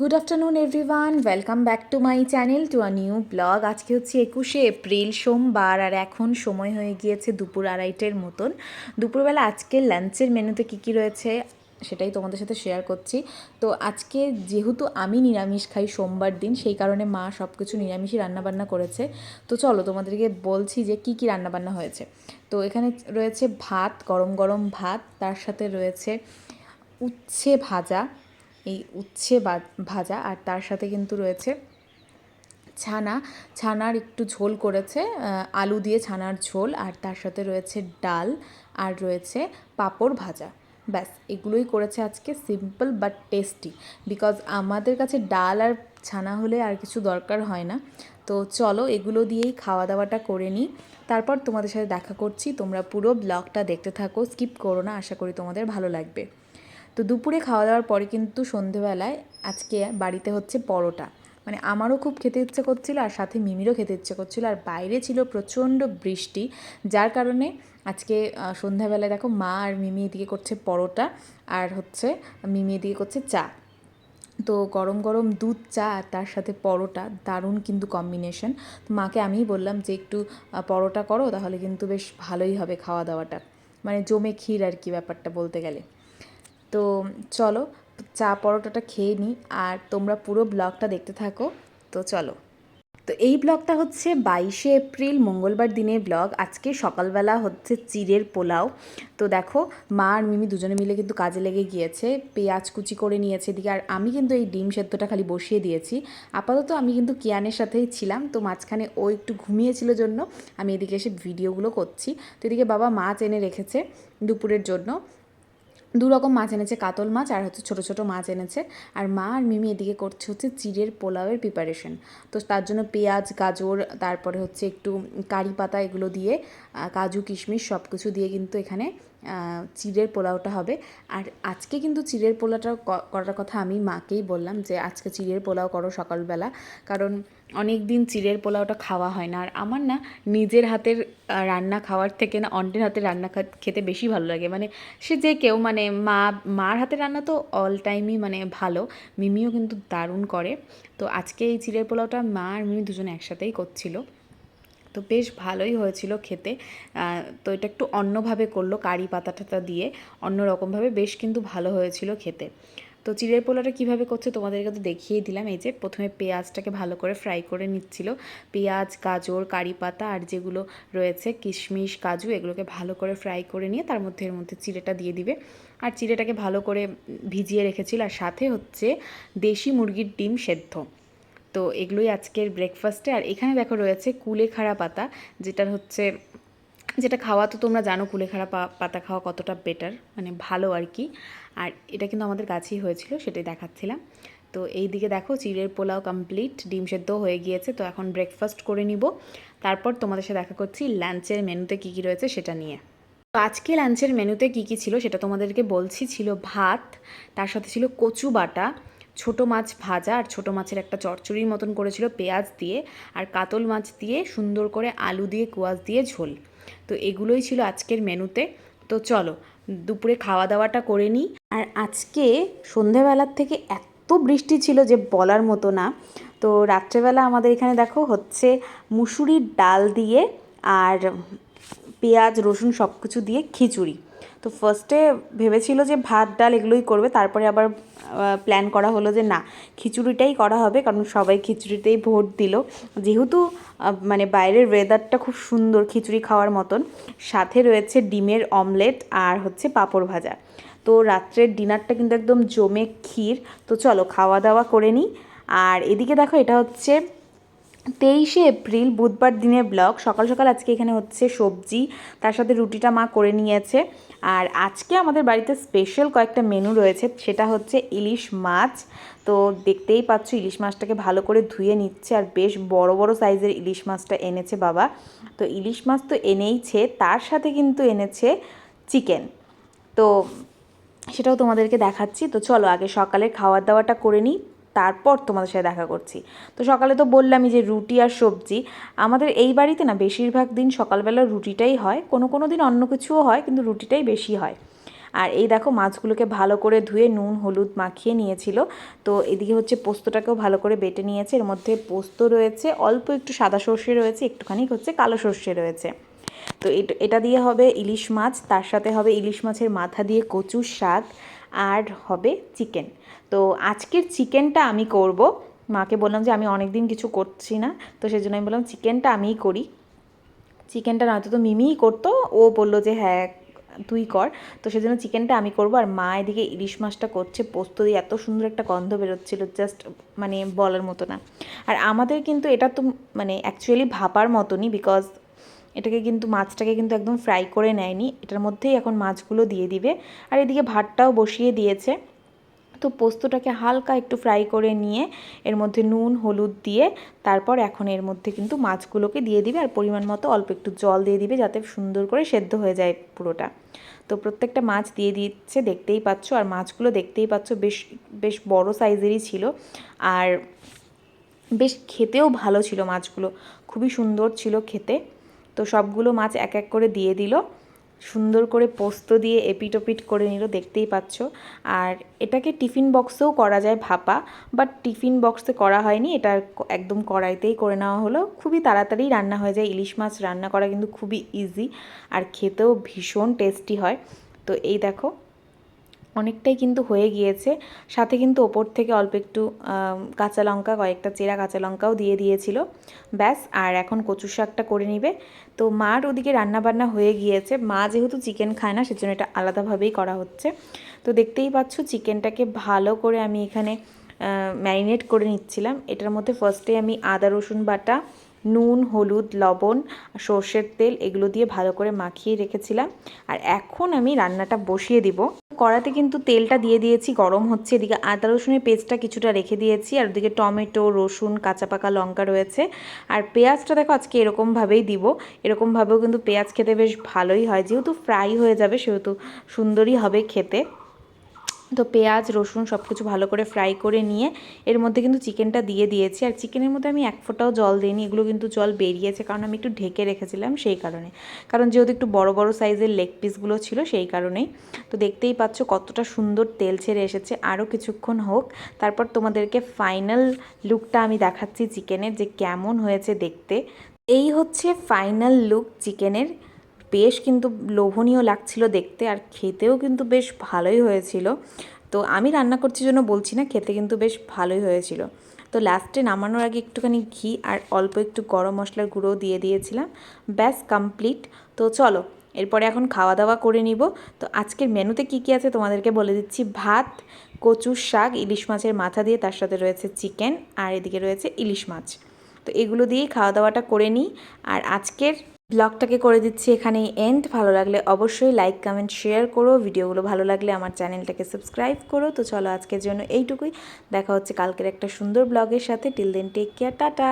Good afternoon everyone welcome back to my channel to a new blog আজকে হচ্ছে একুশে April, সোমবার, আর এখন সময় হয়ে গিয়েছে দুপুর আড়াইটের মতন। দুপুরবেলা আজকে লাঞ্চের মেনুতে কী কী রয়েছে সেটাই তোমাদের সাথে শেয়ার করছি। তো আজকে যেহেতু আমি নিরামিষ খাই সোমবার দিন, সেই কারণে মা সব কিছু নিরামিষই রান্নাবান্না করেছে। তো চলো তোমাদেরকে বলছি যে কী কী রান্নাবান্না হয়েছে। তো এখানে রয়েছে ভাত, গরম গরম ভাত, তার সাথে রয়েছে উচ্ছে ভাজা এই উচ্ছে ভাজা আর তার সাথে কিন্তু রয়েছে ছানা। ছানার একটু ঝোল করেছে আলু দিয়ে ছানার ঝোল আর তার সাথে রয়েছে ডাল আর রয়েছে পাঁপড় ভাজা। ব্যাস, এগুলোই করেছে আজকে সিম্পল বাট টেস্টি। বিকজ আমাদের কাছে ডাল আর ছানা হলে আর কিছু দরকার হয় না। তো চলো এগুলো দিয়েই খাওয়া দাওয়াটা করে নিই। তারপর তোমাদের সাথে দেখা করছি। তোমরা পুরো ব্লগটা দেখতে থাকো, স্কিপ করো না, আশা করি তোমাদের ভালো লাগবে। তো দুপুরে খাওয়া দাওয়ার পরে কিন্তু সন্ধেবেলায় আজকে বাড়িতে হচ্ছে পরোটা। মানে আমারও খুব খেতে ইচ্ছে করছিল আর সাথে মিমিরও খেতে ইচ্ছে করছিল। আর বাইরে ছিল প্রচণ্ড বৃষ্টি, যার কারণে আজকে সন্ধ্যাবেলায় দেখো মা আর মিমি এদিকে করছে পরোটা আর হচ্ছে মিমি এদিকে করছে চা। তো গরম গরম দুধ, চা আর তার সাথে পরোটা দারুণ কিন্তু কম্বিনেশন তো মাকে আমিই বললাম যে একটু পরোটা করো তাহলে কিন্তু বেশ ভালোই হবে খাওয়া দাওয়াটা। মানে জমে ক্ষীর আর কি ব্যাপারটা বলতে গেলে। তো চলো, চা পরোটাটা খেয়ে নিই আর তোমরা পুরো ব্লগটা দেখতে থাকো। তো চলো। তো এই ব্লগটা হচ্ছে বাইশে এপ্রিল, মঙ্গলবার দিনের ব্লগ। আজকে সকালবেলা হচ্ছে চিড়ের পোলাও। তো দেখো, মা আর মিমি দুজনে মিলে কিন্তু কাজে লেগে গিয়েছে, পেঁয়াজ কুচি করে নিয়েছে এদিকে। আর আমি কিন্তু এই ডিম সেদ্ধটা খালি বসিয়ে দিয়েছি। আপাতত আমি কিন্তু কিয়ানের সাথেই ছিলাম, তো মাঝখানে ও একটু ঘুমিয়েছিল জন্য আমি এদিকে এসে ভিডিওগুলো করছি। তো এদিকে বাবা মাছ এনে রেখেছে দুপুরের জন্য। দু রকম মাছ এনেছে, কাতল মাছ আর হচ্ছে ছোটো ছোটো মাছ এনেছে। আর মা আর মিমি এদিকে করছে হচ্ছে চিড়ের পোলাওয়ের প্রিপারেশন তো তার জন্য পেঁয়াজ, গাজর, তারপরে হচ্ছে একটু কারি পাতা এগুলো দিয়ে কাজু, কিশমিশ সব কিছু দিয়ে কিন্তু এখানে চিড়ের পোলাওটা হবে। আর আজকে কিন্তু চিড়ের পোলাওটা ক- করার কথা আমি মাকেই বললাম যে, আজকে চিড়ের পোলাও করো সকালবেলা। কারণ অনেক দিন চিড়ের পোলাওটা খাওয়া হয় না। আর আমার না নিজের হাতের রান্না খাওয়ার থেকে না অন্যের হাতের রান্না খেতে বেশি ভালো লাগে। মানে সে যে কেউ মানে মা, মার হাতের রান্না তো অল টাইমই মানে ভালো। মিমিও কিন্তু দারুণ করে। তো আজকে এই চিড়ের পোলাওটা মা আর মিমি দুজনে একসাথেই করছিল। তো বেশ ভালোই হয়েছিল খেতে। তো এটা একটু অন্যভাবে করল কারি পাতা টাতা দিয়ে অন্য রকমভাবে বেশ কিন্তু ভালো হয়েছিল খেতে। তো চিড়ের পোলাটা কীভাবে করছে তোমাদেরকে তো দেখিয়ে দিলাম, এই যে প্রথমে পেঁয়াজটাকে ভালো করে ফ্রাই করে নিচ্ছিল। পেঁয়াজ, গাজর, কারি পাতা আর যেগুলো রয়েছে কিশমিশ, কাজু, এগুলোকে ভালো করে ফ্রাই করে নিয়ে তার মধ্যে এর মধ্যে চিড়েটা দিয়ে দিবে। আর চিড়েটাকে ভালো করে ভিজিয়ে রেখেছিল। আর সাথে হচ্ছে দেশি মুরগির ডিম সেদ্ধ। তো এগুলোই আজকের ব্রেকফাস্টে আর এখানে দেখো রয়েছে কুলেখাড়া পাতা, যেটার হচ্ছে, যেটা খাওয়া তো তোমরা জানো কুলেখাড়া পাতা খাওয়া কতটা বেটার মানে ভালো আর কি। আর এটা কিন্তু আমাদের কাছেই হয়েছিল, সেটাই দেখাচ্ছিলাম। তো এই দিকে দেখো চিড়ের পোলাও কমপ্লিট ডিম সেদ্ধ হয়ে গিয়েছে, তো এখন ব্রেকফাস্ট করে নিব। তারপর তোমাদের সাথে দেখা করছি লাঞ্চের মেনুতে কী কী রয়েছে সেটা নিয়ে। তো আজকে লাঞ্চের মেনুতে কী কী ছিল সেটা তোমাদেরকে বলছি, ছিল ভাত, তার সাথে ছিল কচু বাটা ছোট মাছ ভাজা আর ছোট মাছের একটা চচ্চড়ির মতন করেছিল পেঁয়াজ দিয়ে আর কাতল মাছ দিয়ে সুন্দর করে আলু দিয়ে, কুয়াশ দিয়ে ঝোল। তো এগুলোই ছিল আজকের মেনুতে। তো চলো, দুপুরে খাওয়া দাওয়াটা করে নিই। আর আজকে সন্ধেবেলার থেকে এত বৃষ্টি ছিল যে বলার মতো না। তো রাত্রেবেলা আমাদের এখানে দেখো হচ্ছে মুসুরির ডাল দিয়ে আর পেঁয়াজ, রসুন সব কিছু দিয়ে খিচুড়ি। তো ফার্স্টে ভেবেছিল যে ভাত, ডাল এগুলোই করবে, তারপরে আবার প্ল্যান করা হলো যে না, খিচুড়িটাই করা হবে, কারণ সবাই খিচুড়িতেই ভোট দিল। যেহেতু মানে বাইরের ওয়েদারটা খুব সুন্দর খিচুড়ি খাওয়ার মতন, সাথে রয়েছে ডিমের অমলেট আর হচ্ছে পাঁপড় ভাজা। তো রাত্রের ডিনারটা কিন্তু একদম জমে ক্ষীর। তো চলো খাওয়া দাওয়া করে নিই। আর এদিকে দেখো, এটা হচ্ছে তেইশে এপ্রিল, বুধবার দিনের ব্লগ সকাল সকাল আজকে এখানে হচ্ছে সবজি, তার সাথে রুটিটা মা করে নিয়েছে। আর আজকে আমাদের বাড়িতে স্পেশাল কয়েকটা মেনু রয়েছে, সেটা হচ্ছে ইলিশ মাছ। তো দেখতেই পাচ্ছ, ইলিশ মাছটাকে ভালো করে ধুয়ে নিচ্ছে, আর বেশ বড় বড় সাইজের ইলিশ মাছটা এনেছে বাবা। তো ইলিশ মাছ তো এনেইছে, তার সাথে কিন্তু এনেছে চিকেন তো সেটাও তোমাদেরকে দেখাচ্ছি। তো চলো আগে সকালে খাওয়ার দাওয়াটা করে নিই। তারপর তোমাদের সাথে দেখা করছি। তো সকালে তো বললামই যে রুটি আর সবজি। আমাদের এই বাড়িতে না বেশিরভাগ দিন সকালবেলা রুটিটাই হয়, কোনো কোনো দিন অন্য কিছুও হয়, কিন্তু রুটিটাই বেশি হয়। আর এই দেখো মাছগুলোকে ভালো করে ধুয়ে নুন, হলুদ মাখিয়ে নিয়েছিল। তো এদিকে হচ্ছে পোস্তটাকেও ভালো করে বেটে নিয়েছে। এর মধ্যে পোস্ত রয়েছে, অল্প একটু সাদা সর্ষে রয়েছে, একটুখানি হচ্ছে কালো সর্ষে রয়েছে। তো এটা দিয়ে হবে ইলিশ মাছ, তার সাথে হবে ইলিশ মাছের মাথা দিয়ে কচুর শাক, আর হবে চিকেন। তো আজকের চিকেনটা আমি করব। মাকে বললাম যে আমি অনেক দিন কিছু করছি না, তো সেই জন্য আমি বললাম চিকেনটা আমিই করি। চিকেনটা নয়তো তো মিমিই করতো, ও বলল যে হ্যাঁ তুই কর। তো সেজন্য চিকেনটা আমি করব আর মা এদিকে ইলিশ মাছটা করছে, পোস্ত দিয়ে এত সুন্দর একটা গন্ধ বেরোচ্ছিল জাস্ট মানে বলার মতো না। আর আমাদের কিন্তু এটা তো মানে অ্যাকচুয়ালি ভাপার মতনই বিকজ এটাকে কিন্তু মাছটাকে কিন্তু একদম ফ্রাই করে নেয়নি, এটার মধ্যেই এখন মাছগুলো দিয়ে দিবে। আর এদিকে ভাতটাও বসিয়ে দিয়েছে। তো পোস্তটাকে হালকা একটু ফ্রাই করে নিয়ে এর মধ্যে নুন, হলুদ দিয়ে তারপর এখন এর মধ্যে কিন্তু মাছগুলোকে দিয়ে দিবে আর পরিমাণ মতো অল্প একটু জল দিয়ে দিবে যাতে সুন্দর করে সেদ্ধ হয়ে যায় পুরোটা। তো প্রত্যেকটা মাছ দিয়ে দিচ্ছে, দেখতেই পাচ্ছ, আর মাছগুলো দেখতেই পাচ্ছ বেশ বেশ বড় সাইজেরই ছিল আর বেশ খেতেও ভালো ছিল মাছগুলো। খুবই সুন্দর ছিল খেতে। তো সবগুলো মাছ এক এক করে দিয়ে দিল। সুন্দর করে পোস্ত দিয়ে এপিটোপিট করে নিল, দেখতেই পাচ্ছ। আর এটাকে টিফিন বক্সেও করা যায় ভাপা, বাট টিফিন বক্সে করা হয়নি, এটা একদম কড়াইতেই করে নেওয়া হলো। খুবই তাড়াতাড়ি রান্না হয়ে যায়, ইলিশ মাছ রান্না করা কিন্তু খুবই ইজি আর খেতেও ভীষণ টেস্টি হয়। তো এই দেখো অনেকটাই কিন্তু হয়ে গিয়েছে। সাথে কিন্তু ওপর থেকে অল্প একটু কাঁচা লঙ্কা, কয়েকটা চেরা কাঁচা লঙ্কাও দিয়ে দিয়েছিল। ব্যাস, আর এখন কচু শাকটা করে নিবে। তো মার ওদিকে রান্নাবান্না হয়ে গিয়েছে। মা যেহেতু চিকেন খায় না, সেজন্য এটা আলাদাভাবেই করা হচ্ছে। তো দেখতেই পাচ্ছ, চিকেনটাকে ভালো করে আমি এখানে ম্যারিনেট করে নিচ্ছিলাম। এটার মধ্যে ফার্স্টে আমি আদা, রসুন বাটা নুন, হলুদ, লবণ, সর্ষের তেল এগুলো দিয়ে ভালো করে মাখিয়ে রেখেছিলাম। আর এখন আমি রান্নাটা বসিয়ে দিব। কড়াতে কিন্তু তেলটা দিয়ে দিয়েছি, গরম হচ্ছে। এদিকে আদা, রসুনের পেস্টটা কিছুটা রেখে দিয়েছি। আর ওদিকে টমেটো, রসুন, কাঁচা পাকা লঙ্কা রয়েছে। আর পেঁয়াজটা দেখো আজকে এরকমভাবেই দিব। এরকমভাবেও কিন্তু পেঁয়াজ খেতে বেশ ভালোই হয়। যেহেতু ফ্রাই হয়ে যাবে, সেহেতু সুন্দরই হবে খেতে। তো পেঁয়াজ, রসুন সব কিছু ভালো করে ফ্রাই করে নিয়ে এর মধ্যে কিন্তু চিকেনটা দিয়ে দিয়েছি। আর চিকেনের মধ্যে আমি এক ফোঁটাও জল দিইনি, এগুলো কিন্তু জল বেরিয়েছে কারণ আমি একটু ঢেকে রেখেছিলাম সেই কারণে। কারণ যেহেতু একটু বড় বড় সাইজের লেগ পিসগুলো ছিল সেই কারণেই। তো দেখতেই পাচ্ছ কতটা সুন্দর তেল ছেড়ে এসেছে। আরও কিছুক্ষণ হোক, তারপর তোমাদেরকে ফাইনাল লুকটা আমি দেখাচ্ছি চিকেনের যে কেমন হয়েছে দেখতে। এই হচ্ছে ফাইনাল লুক চিকেনের বেশ কিন্তু লোভনীয় লাগছিল দেখতে আর খেতেও কিন্তু বেশ ভালোই হয়েছিল। তো আমি রান্না করছি জন্য বলছি না, খেতে কিন্তু বেশ ভালোই হয়েছিল। তো লাস্টে নামানোর আগে একটুখানি ঘি আর অল্প একটু গরম মশলার গুঁড়ো দিয়ে দিয়েছিলাম। ব্যাস কমপ্লিট তো চলো, এরপরে এখন খাওয়া দাওয়া করে নিব। তো আজকের মেনুতে কি কি আছে তোমাদেরকে বলে দিচ্ছি। ভাত, কচুর শাক, ইলিশ মাছের মাথা দিয়ে, তার সাথে রয়েছে চিকেন, আর এদিকে রয়েছে ইলিশ মাছ। তো এগুলো দিয়েই খাওয়া দাওয়াটা করে নিই। আর আজকের ব্লগটাকে করে দিচ্ছি এখানেই এন্ড ভালো লাগলে অবশ্যই লাইক কমেন্ট শেয়ার করো। ভিডিওগুলো ভালো লাগলে আমার চ্যানেলটাকে সাবস্ক্রাইব করো। তো চলো আজকের জন্য এইটুকুই। দেখা হচ্ছে কালকের একটা সুন্দর ব্লগের সাথে। Till then take care tata.